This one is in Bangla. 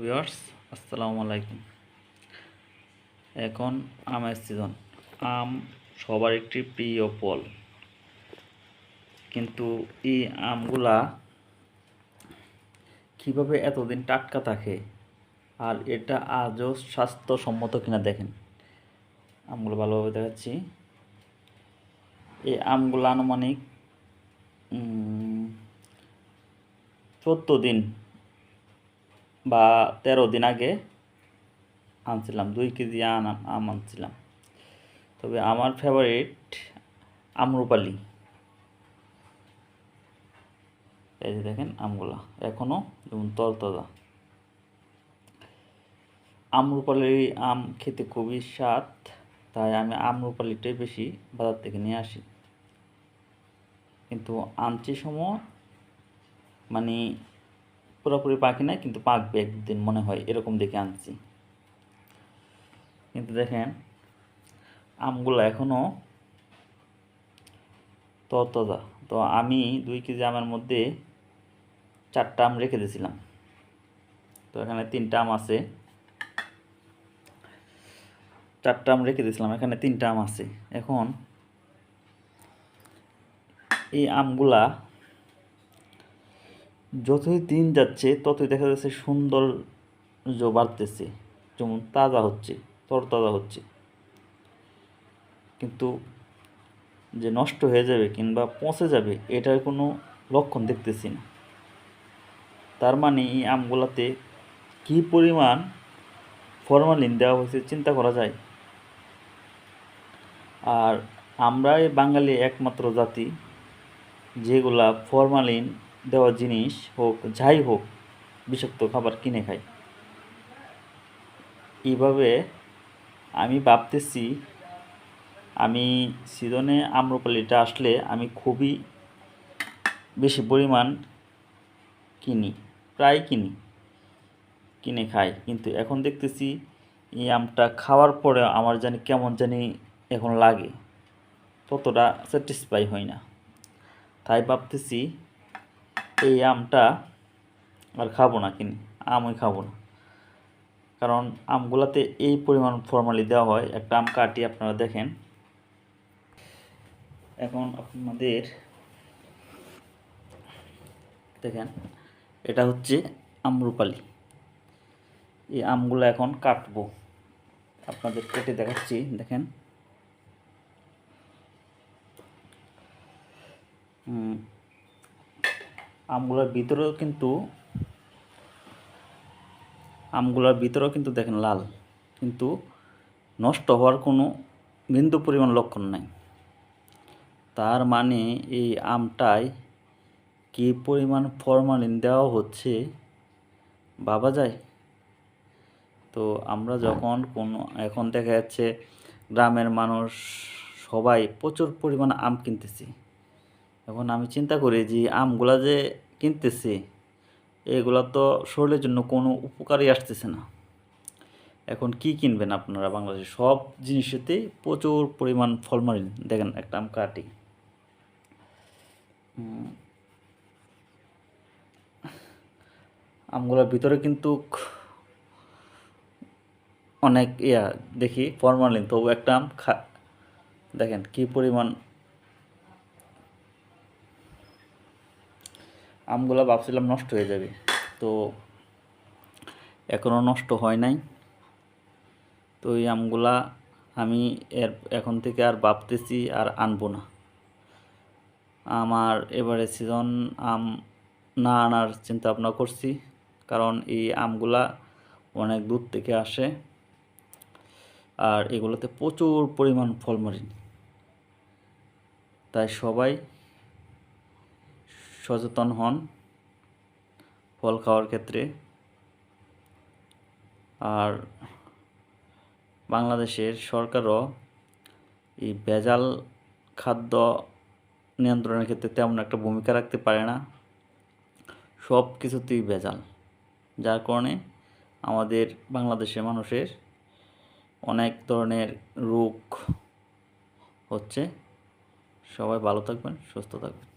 ভিউয়ার্স, আসসালামু আলাইকুম। এখন আমের সিজন আম সবার একটি প্রিয় ফল। কিন্তু এই আমগুলা কীভাবে এতদিন টাটকা থাকে? আর এটা আজও স্বাস্থ্যসম্মত কিনা দেখেন। আমগুলো ভালোভাবে দেখাচ্ছি। এই আমগুলো আনুমানিক চোদ্দ দিন বা তেরো দিন আগে আনছিলাম, দুই কেজি আম আনছিলাম। তবে আমার ফেভারিট আমরুপালি। এই যে দেখেন আমগুলা এখনও যেমন তরতাজা। আমরুপালির আম খেতে খুবই স্বাদ, তাই আমি আমরুপালিটাই বেশি বাজার থেকে নিয়ে আসি। কিন্তু আনছি সময় মানে পুরোপুরি পাখি নাই, কিন্তু পাকবে একদিন মনে হয় এরকম দেখে আনছি। কিন্তু দেখেন, আমগুলো এখনও তরতাজা। তো আমি দুই কেজি আমের মধ্যে চারটা আম রেখে দিয়েছিলাম। তো এখানে তিনটা আম আছে। চারটা আম রেখে দিয়েছিলাম, এখানে তিনটা আম আছে। এখন এই আমগুলা যতই দিন যাচ্ছে, ততই দেখা যাচ্ছে সৌন্দর্য বাড়তেছে। যেমন তাজা হচ্ছে, তরতাজা হচ্ছে। কিন্তু যে নষ্ট হয়ে যাবে কিংবা পচে যাবে, এটার কোনো লক্ষণ দেখতেছি না। তার মানে এই আমগুলাতে কী পরিমাণ ফরমালিন দেওয়া হয়েছে চিন্তা করা যায়? আর আমরাই বাঙালি একমাত্র জাতি যেগুলা ফরমালিন দেওয়া জিনিস হোক, যাই হোক, বিষাক্ত খাবার কিনে খাই। এইভাবে আমি ভাবতেছি, আমি সিজনে আম্রপালিটা আসলে আমি খুবই বেশি পরিমাণ কিনি, প্রায় কিনি, কিনে খাই। কিন্তু এখন দেখতেছি, এই আমটা খাওয়ার পরে আমার জানি কেমন জানি এখন লাগে, ততটা স্যাটিসফাই হয় না। তাই ভাবতেছি এই আমটা আর খাব না কিনি, আমই খাব না। কারণ আমগুলাতে এই পরিমাণ ফর্মালি দেওয়া হয়, একটা আম কাটি আপনারা দেখেন। এখন আপনাদের দেখেন, এটা হচ্ছে আমরুপালি। এই আমগুলো এখন কাটবো। আপনাদের কেটে দেখাচ্ছি, দেখেন। আমগুলোর ভিতরেও কিন্তু, আমগুলোর ভিতরেও কিন্তু দেখেন লাল। কিন্তু নষ্ট হওয়ার কোনো বিন্দু পরিমাণ লক্ষণ নাই। তার মানে এই আমটায় কী পরিমাণ ফরমালিন দেওয়া হচ্ছে, ভাবা যায়? তো আমরা যখন কোনো, এখন দেখা যাচ্ছে গ্রামের মানুষ সবাই প্রচুর পরিমাণ আম কিনতেছি। এখন আমি চিন্তা করি যে আমগুলা যে কিনতেছি, এগুলা তো শরীরের জন্য কোনো উপকারই আসতেছে না। এখন কি কিনবেন আপনারা বাংলাদেশে? সব জিনিসেতেই প্রচুর পরিমাণ ফলমারিন দেখেন একটা আম কাটি। আমগুলোর ভিতরে কিন্তু অনেক ইয়া দেখি, ফরমালিন। তবু একটা আম খা দেখেন কি পরিমাণ আমগুলো ভাবছিলাম নষ্ট হয়ে যাবে। তো এখনও নষ্ট হয় নাই। তো এই আমগুলা আমি এর এখন থেকে আর ভাবতেছি আর আনব না। আমার এবারে সিজন আম না আনার চিন্তা ভাবনা করছি, কারণ এই আমগুলা অনেক দূর থেকে আসে আর এগুলোতে প্রচুর পরিমাণ ফলমরিন তাই সবাই সচেতন হন ফল খাওয়ার ক্ষেত্রে। আর বাংলাদেশের সরকারও এই ভেজাল খাদ্য নিয়ন্ত্রণের ক্ষেত্রে তেমন একটা ভূমিকা রাখতে পারে না। সব কিছুতেই ভেজাল। যার কারণে আমাদের বাংলাদেশের মানুষের অনেক ধরনের রোগ হচ্ছে। সবাই ভালো থাকবেন, সুস্থ থাকবেন।